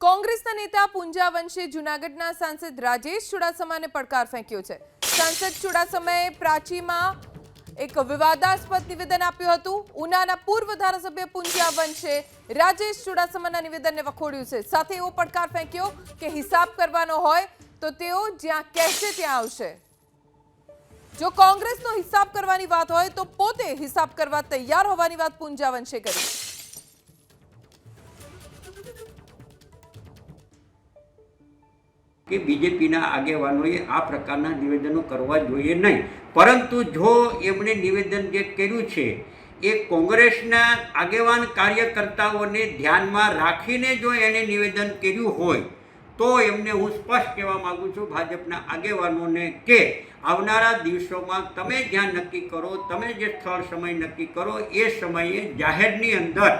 કોંગ્રેસના નેતા પૂંજા વંશે જૂનાગઢના સાંસદ રાજેશ ચુડાસમાને પડકાર ફેંક્યો છે. સાંસદ ચુડાસમાએ પ્રાચીમાં એક વિવાદાસ્પદ નિવેદન આપ્યું હતું. ઉનાના પૂર્વ ધારાસભ્ય પુંજા વંશે રાજેશ ચુડાસમાના નિવેદનને વખોડ્યું છે. સાથે એવો પડકાર ફેંક્યો કે હિસાબ કરવાનો હોય તો તેઓ જ્યાં કહેશે ત્યાં આવશે. જો કોંગ્રેસનો હિસાબ કરવાની વાત હોય તો પોતે હિસાબ કરવા તૈયાર હોવાની વાત પુંજા વંશે કરી. કે બીજેપીના આગેવાનોએ આ પ્રકારના નિવેદનો કરવા જોઈએ નહીં. પરંતુ જો એમણે નિવેદન જે કર્યું છે, એ કોંગ્રેસના આગેવાન કાર્યકર્તાઓને ધ્યાનમાં રાખીને જો એણે નિવેદન કર્યું હોય, તો એમને હું સ્પષ્ટ કહેવા માગું છું ભાજપના આગેવાનોને કે આવનારા દિવસોમાં તમે જ્યાં નક્કી કરો, તમે જે સ્થળ સમય નક્કી કરો, એ સમયે જાહેરની અંદર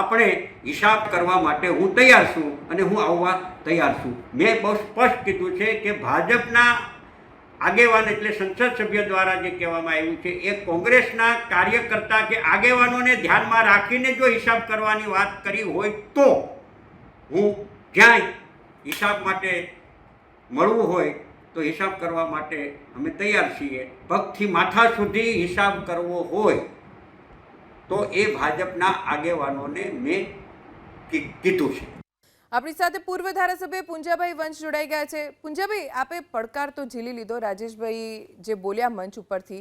આપણે હિસાબ કરવા માટે હું તૈયાર છું અને હું આવવા તૈયાર છું. મેં બહુ સ્પષ્ટ કીધું છે કે ભાજપના આગેવાન એટલે સંસદ સભ્ય દ્વારા જે કહેવામાં આવ્યું છે, એ કોંગ્રેસના કાર્યકર્તા કે આગેવાનોને ધ્યાનમાં રાખીને જો હિસાબ કરવાની વાત કરી હોય તો હું જ્યાંય હિસાબ માટે મળવું હોય તો હિસાબ કરવા માટે અમે તૈયાર છીએ. પગથી માથા સુધી હિસાબ કરવો હોય તો એ ભાજપના આગેવાનોને મેં કીધું છે. આપણી સાથે પૂર્વ ધારાસભ્ય પુંજાભાઈ વંશ જોડાઈ ગયા છે. પુંજાભાઈ આપે પડકાર તો ઝીલી લીધો રાજેશભાઈ જે બોલ્યા મંચ ઉપરથી.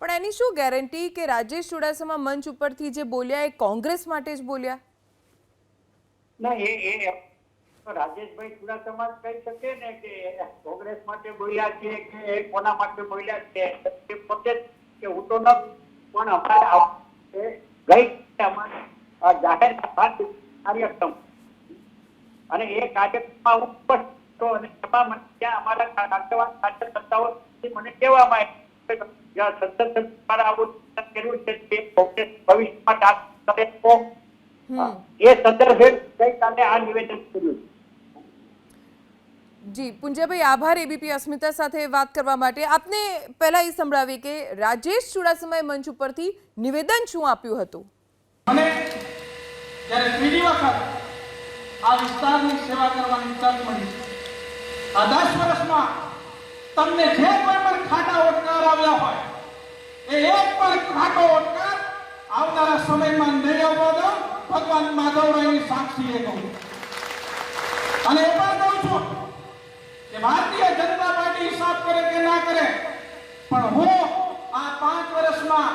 પણ એની શું ગેરંટી કે રાજેશ ચુડાસમા મંચ ઉપરથી જે બોલ્યા એ કોંગ્રેસ માટે જ બોલ્યા? ના એ એ રાજેશભાઈ ચુડાસમા જ કહી શકે ને કે કોંગ્રેસ માટે બોલ્યા છે કે કોના માટે બોલ્યા છે? પોતે કે હું તો ન પણ અમારે ગઈ જાહેર કાર્યક્રમ અને એ કાર્યક્રમમાં હું ઉપસ્થિત અને એમાં ત્યાં અમારા આગેવાન કાર્યકર્તાઓ મને કહેવામાં આવ્યું સંસદ દ્વારા આવું કર્યું છે તે ભવિષ્યમાં એ સંદર્ભે ગઈકાલે આ નિવેદન કર્યું જી, પુંજાભાઈ, આભાર એબીપી અસ્મિતા સાથે વાત કરવા માટે. આપને પહેલા એ સંભળાવી કે રાજેશ ચુડાસમાએ મંચ ઉપરથી નિવેદન શું આપ્યું હતું? અમે જ્યારે ત્રીજી વખત આ વિસ્તારની સેવા કરવાની તક મળી આ દસ વર્ષમાં તમને જે કોઈ પણ ખાટા ઓટકાર આવ્યા હોય, એ એક પણ ખાટો ઓટકાર આવનારા સમયમાં નહીં આવવા દો ભગવાન માધવરાયની સાક્ષીએ કહું અને એ પણ કહું છું ભારતીય જનતા પાર્ટી હિસાબ કરે કે ના કરે? પણ હું આ પાંચ વર્ષમાં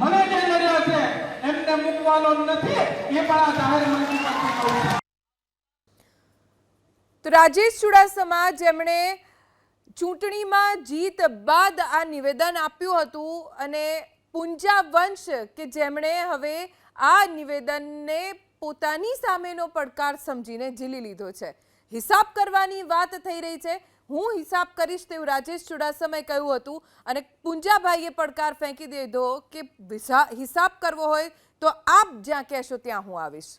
મને જે લડ્યા છે, એમને મૂકવાનો નથી, એ પણ આ જાહેર મંત્રી પાસે કહું તો રાજેશ ચુડાસમા જેમણે ચૂંટણીમાં જીત બાદ આ નિવેદન આપ્યું હતું અને પુંજા વંશ કે જેમણે હવે આ નિવેદનને પોતાની સામેનો પડકાર સમજીને ઝીલી લીધો છે. હિસાબ કરવાની વાત થઈ રહી છે. હું હિસાબ કરીશ તેવું રાજેશ ચુડાસમાએ કહ્યું હતું અને પુંજાભાઈએ પડકાર ફેંકી દીધો કે હિસાબ કરવો હોય તો આપ જ્યાં કહેશો ત્યાં હું આવીશ.